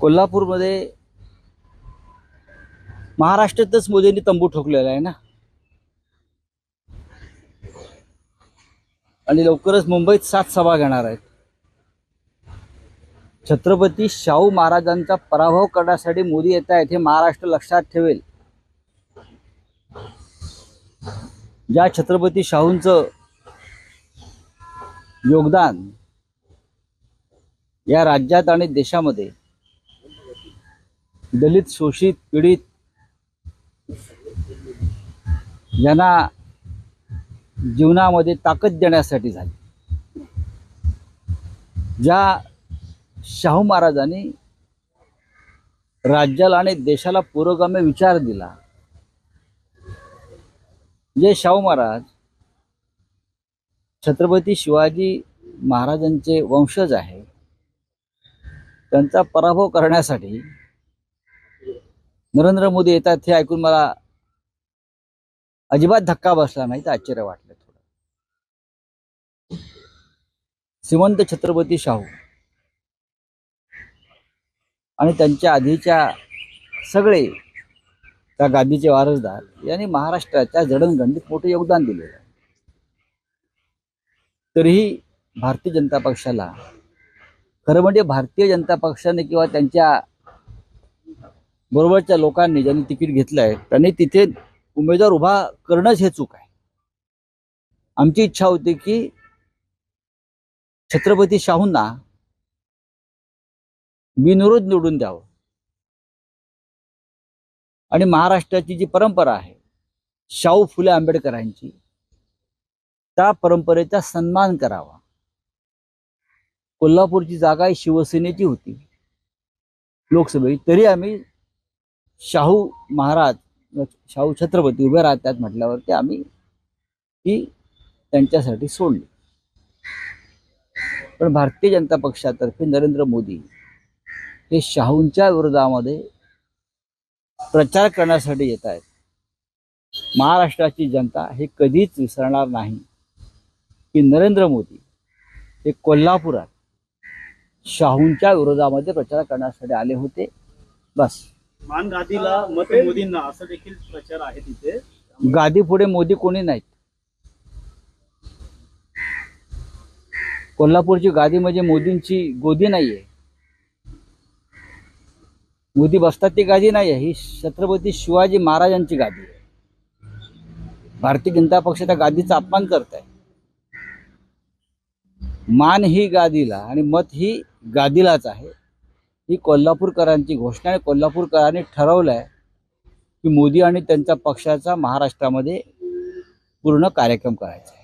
कोल्हापूरमध्ये महाराष्ट्रातच मोदींनी तंबू ठोकलेला आहे ना? आणि लवकरच मुंबईत सात सभा घेणार आहेत. छत्रपती शाहू महाराजांचा पराभव करण्यासाठी मोदी येत आहेत हे महाराष्ट्र लक्षात ठेवेल. ज्या छत्रपती शाहूंचं योगदान या राज्यात आणि देशामध्ये दलित शोषित पीडित यांना जीवनामध्ये ताकद देण्यासाठी झाली. ज्या शाहू महाराजांनी राज्याला आणि देशाला पुरोगामी विचार दिला जे शाहू महाराज छत्रपती शिवाजी महाराजांचे वंशज आहे त्यांचा पराभव करण्यासाठी नरेंद्र मोदी येतात हे ऐकून मला अजिबात धक्का बसला नाही तर आश्चर्य वाटलं थोडं. श्रीमंत छत्रपती शाहू आणि त्यांच्या आधीच्या सगळे त्या गादीचे वारसदार यांनी महाराष्ट्राच्या जडणघडणीत मोठे योगदान दिलेलं आहे. तरीही भारतीय जनता पक्षाला खरं म्हणजे भारतीय जनता पक्षाने किंवा त्यांच्या बरोबरच्या लोकांनी ज्यांनी तिकीट घेतलं आहे त्यांनी तिथे उमेदवार उभा करणंच हे चूक आहे. आमची इच्छा होती की छत्रपती शाहूंना बिनविरोध निवडून द्यावं. आणि महाराष्ट्राची जी परंपरा आहे शाहू फुले आंबेडकरांची त्या परंपरेचा सन्मान करावा. कोल्हापूरची जागा ही शिवसेनेची होती. लोकसभेत तरी आम्ही शाहू महाराज शाहू छत्रपती उभे राहतात म्हटल्यावरती आम्ही ती त्यांच्यासाठी सोडली. पण भारतीय जनता पक्षातर्फे नरेंद्र मोदी हे शाहूंच्या विरोधामध्ये प्रचार करण्यासाठी येत आहेत. महाराष्ट्राची जनता हे कधीच विसरणार नाही की नरेंद्र मोदी हे कोल्हापुरात शाहूंच्या विरोधामध्ये प्रचार करण्यासाठी आले होते. बस. मान गादीला मत मोदींना असं देखील प्रचार आहे तिथे. गादी पुढे मोदी कोणी नाहीत. कोल्हापूरची गादी म्हणजे मोदींची गोदी नाहीये. मोदी बसतात ती गादी नाही आहे ही छत्रपती शिवाजी महाराजांची गादी आहे. भारतीय जनता पक्ष त्या गादीचा अपमान करत आहे मान ही गादीला आणि मत ही गादीलाच आहे. ही कोल्हापूरकरांची घोषणा आहे. कोल्हापूरकरांनी ठरवलं आहे की मोदी आणि त्यांच्या पक्षाचा महाराष्ट्रामध्ये पूर्ण कार्यक्रम करायचा आहे.